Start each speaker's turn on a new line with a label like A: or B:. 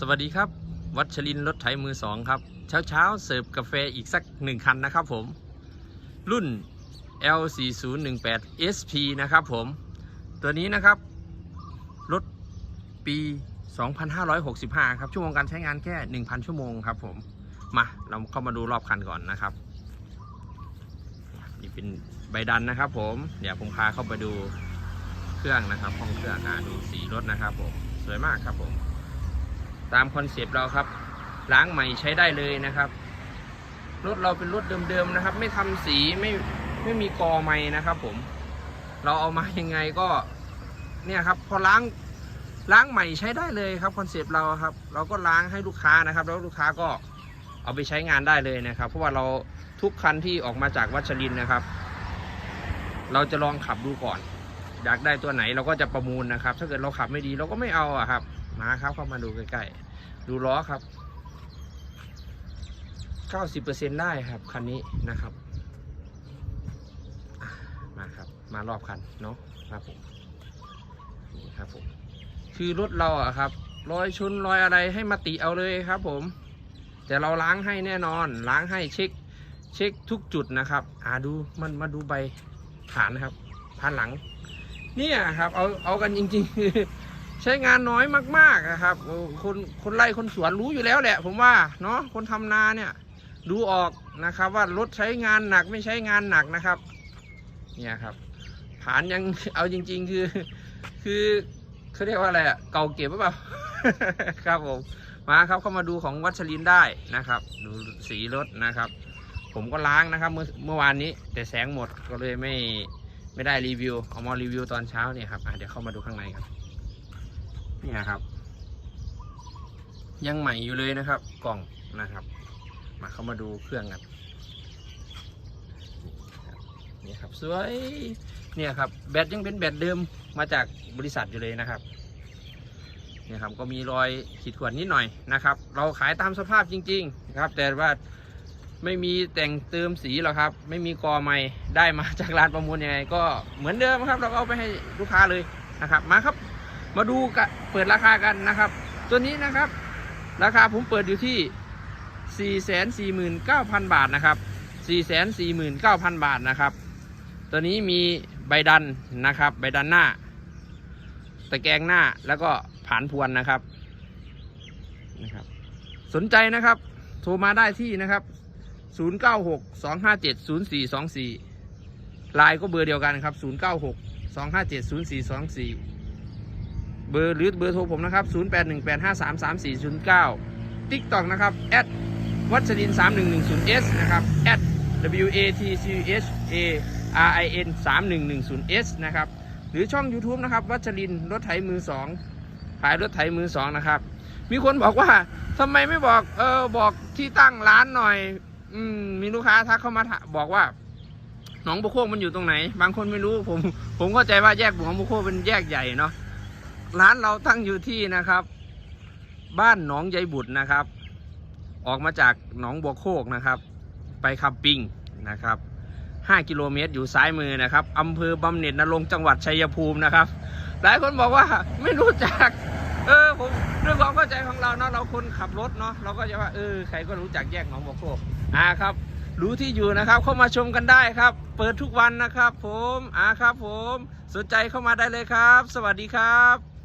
A: สวัสดีครับ วัชรินรถไถมือสองครับ เช้าเช้าเสิร์ฟกาแฟอีกสักหนึ่งคันนะครับผม รุ่น L4018 SP นะครับผมตัวนี้นะครับ รถปี 2565 ครับ ชั่วโมงการใช้งานแค่ 1,000 ชั่วโมงครับผม มาเราเข้ามาดูรอบคันก่อนนะครับ นี่เป็นใบดันนะครับผม เดี๋ยวผมพาเข้าไปดูเครื่องนะครับห้องเครื่องอ่าดูสีรถนะครับผม สวยมากครับผม ตามคอนเซปต์เราครับ ล้างใหม่ใช้ได้เลยนะครับ รถเราเป็นรถเดิมๆนะครับ ไม่ทำสีไม่ไม่มีกอใหม่นะครับผม เราเอามายังไงก็เนี่ยครับพอล้างล้างใหม่ใช้ได้เลยครับคอนเซปต์เราครับ เราก็ล้างให้ลูกค้านะครับ แล้วลูกค้าก็เอาไปใช้งานได้เลยนะครับ เพราะว่าเราทุกคันที่ออกมาจากวัชรินนะครับ เราจะลองขับดูก่อน อยากได้ตัวไหนเราก็จะประมูลนะครับ ถ้าเกิดเราขับไม่ดีเราก็ไม่เอาอะครับ มาครับเข้ามาดูใกล้ๆดูล้อครับ90%ได้ครับคันนี้นะครับมาครับมารอบคันเนาะครับผมนี่ครับผมคือรถเราอะครับรอยชนรอยอะไรให้มาติเอาเลยครับ ผม แต่เราล้างให้แน่นอน ล้างให้เช็ค เช็คทุกจุดนะครับ อ่าดูมันมาดูใบผ่านนะครับผ่านหลัง เนี่ยครับ เอาเอากันจริง ๆ ใช้งานน้อยมากๆนะครับ คนคนไร่คนสวนรู้อยู่แล้วแหละ ผมว่าเนาะคนทำนาเนี่ย ดูออกนะครับ ว่ารถใช้งานหนักไม่ใช้งานหนักนะครับ เนี่ยครับผานยังเอาจริง ๆ คือ คือเขาเรียกว่าอะไรอะเก่าเก็บหรือเปล่าครับผมมาครับเข้ามาดูของวัชรินได้นะครับ ดูสีรถนะครับ ผมก็ล้างนะครับเมื่อเมื่อวานนี้ แต่แสงหมดก็เลยไม่ไม่ได้รีวิวเอามารีวิวตอนเช้าเนี่ยครับเดี๋ยวเข้ามาดูข้างในครับ เนี่ยครับ ยังใหม่อยู่เลยนะครับ กล่องนะครับ มาเข้ามาดูเครื่องกันนี่ครับสวยเนี่ยครับแบตยังเป็นแบตเดิมมาจากบริษัทอยู่เลยนะครับเนี่ยครับก็มีรอยขีดข่วนนิดหน่อยนะครับ เราขายตามสภาพจริงๆครับ แต่ว่าไม่มีแต่งเติมสีหรอกครับ ไม่มีกอใหม่ได้มาจากร้านประมูลยังไงก็เหมือนเดิมครับ เราก็เอาไปให้ลูกค้าเลยนะครับ มาครับ มาดูกะเปิดราคากันนะครับ ตัวนี้นะครับ ราคาผมเปิดอยู่ที่ 449,000 บาทนะครับ 449,000 บาทนะครับ ตัวนี้มีใบดันนะครับ ใบดันหน้า ตะแกรงหน้าแล้วก็ผานพวนนะครับนะครับ สนใจนะครับ โทรมาได้ที่นะครับ 096-257-0424ไลน์ก็เบอร์เดียวกันครับ 096-257-0424 เบอร์หรือเบอร์โทรผมนะครับ 0818533409 TikTok นะครับวัชริน 3110s นะครับ w a t c h a r i n 3110s นะครับ หรือช่อง YouTube นะครับ วัชรินรถไถมือสองขายรถไถมือสองนะครับ มีคนบอกว่าทำไมไม่บอก เออ บอกที่ตั้งร้านหน่อย อืม มีลูกค้าทักเข้ามาบอกว่าหนองบุโคกมันอยู่ตรงไหน บางคนไม่รู้ ผม ผมเข้าใจว่าแยกหนองบุโคกเป็นแยกใหญ่เนาะ ร้านเราตั้งอยู่ที่นะครับ บ้านหนองยายบุตรนะครับ ออกมาจากหนองบัวโคกนะครับ ไปคำปิงนะครับ5กิโลเมตรอยู่ซ้ายมือนะครับอำเภอบำเหน็จนรงจังหวัดชัยภูมินะครับ หลายคนบอกว่าไม่รู้จัก เออผมด้วยความเข้าใจของเราเนาะเราคนขับรถเนาะเราก็จะว่าเออใครก็รู้จักแยกหนองบัวโคกอ่าครับ รู้ที่อยู่นะครับ เข้ามาชมกันได้ครับ เปิดทุกวันนะครับ ผมอ่าครับ ผมสนใจเข้ามาได้เลยครับ สวัสดีครับ